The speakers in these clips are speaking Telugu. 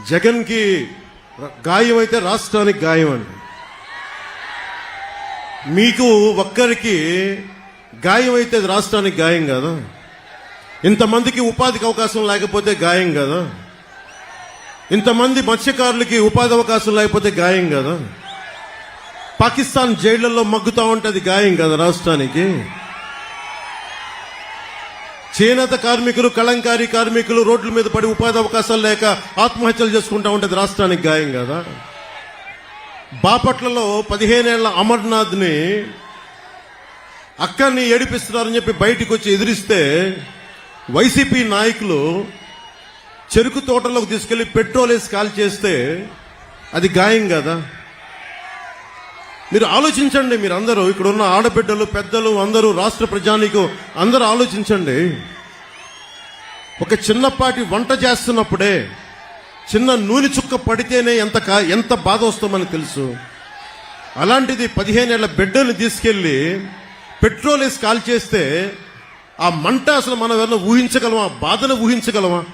జగన్కి గాయం అయితే రాష్ట్రానికి గాయం అండి మీకు ఒక్కరికి గాయం అయితే రాష్ట్రానికి గాయం కదా? ఇంతమందికి ఉపాధికి అవకాశం లేకపోతే గాయం కదా? ఇంతమంది మత్స్యకారులకి ఉపాధి అవకాశం లేకపోతే గాయం కదా? పాకిస్తాన్ జైళ్ళలో మగ్గుతా ఉంటే అది గాయం కదా రాష్ట్రానికి? చేనేత కార్మికులు కళంకారీ కార్మికులు రోడ్ల మీద పడి ఉపాధి అవకాశాలు లేక ఆత్మహత్యలు చేసుకుంటా ఉంటుంది రాష్ట్రానికి గాయం కదా? బాపట్లలో పదిహేనేళ్ళ అమర్నాథ్ని అక్కని ఏడిపిస్తున్నారని చెప్పి బయటికి వచ్చి ఎదిరిస్తే వైసీపీ నాయకులు చెరుకు తోటలోకి తీసుకెళ్ళి పెట్రోల్ వేసి కాల్ చేస్తే అది గాయం కదా? మీరు ఆలోచించండి మీరు అందరూ ఇక్కడ ఉన్న ఆడబిడ్డలు పెద్దలు అందరూ రాష్ట్ర ప్రజానికి అందరూ ఆలోచించండి. ఒక చిన్నపాటి వంట చేస్తున్నప్పుడే చిన్న నూనె చుక్క పడితేనే ఎంత కా- ఎంత బాధ వస్తామని తెలుసు. అలాంటిది పదిహేనేళ్ళ బిడ్డను తీసుకెళ్ళి పెట్రోల్ వేసి కాల్ చేస్తే ఆ మంట అసలు మనం ఎవరిన ఊహించగలమా? బాధను ఊహించగలమా?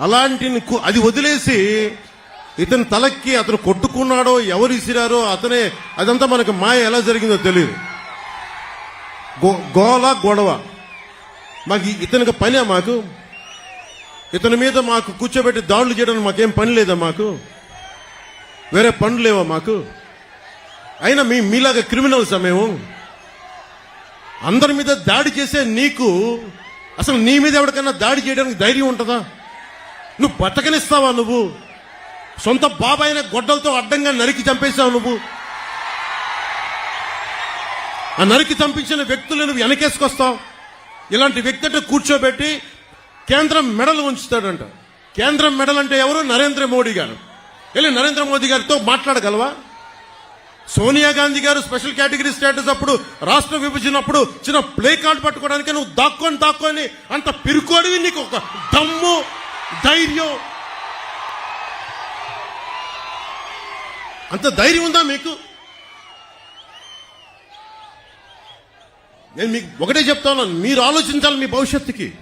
అలాంటి అది వదిలేసి ఇతని తలకి అతను కొట్టుకున్నాడో ఎవరు ఇసిరారో అతనే అదంతా మనకు మాయ ఎలా జరిగిందో తెలియదు. గో- గోల గొడవ. మాకు ఇతనికి పనే మాకు. ఇతని మీద మాకు కూర్చోబెట్టి దాడులు చేయడానికి మాకేం పని లేదా మాకు? వేరే పనులు లేవా మాకు? అయినా మీ మీలాగా క్రిమినల్స్ మేము? అందరి మీద దాడి చేసే నీకు అసలు నీ మీద ఎవరికైనా దాడి చేయడానికి ధైర్యం ఉంటుందా? నువ్వు బతకనిస్తావా నువ్వు? సొంత బాబాయిన గొడ్డలతో అడ్డంగా నరికి చంపేశావు నువ్వు. ఆ నరికి చంపించిన వ్యక్తులు నువ్వు వెనకేసుకొస్తావు. ఇలాంటి వ్యక్తి అంటే కూర్చోబెట్టి కేంద్రం మెడలు ఉంచుతాడంట. కేంద్రం మెడల్ అంటే ఎవరు? నరేంద్ర మోడీ గారు. వెళ్ళి నరేంద్ర మోదీ గారితో మాట్లాడగలవా? సోనియా గాంధీ గారు స్పెషల్ కేటగిరీ స్టేటస్ అప్పుడు రాష్ట్ర విభజన అప్పుడు చిన్న ప్లే కార్డ్ పట్టుకోవడానికి నువ్వు దాక్కొని దాక్కొని అంత పిరుకోడివి నీకు ఒక దమ్ము ధైర్యం అంత ధైర్యం ఉందా మీకు? నేను మీకు ఒకటే చెప్తా ఉన్నాను మీరు ఆలోచించాలి మీ భవిష్యత్తుకి.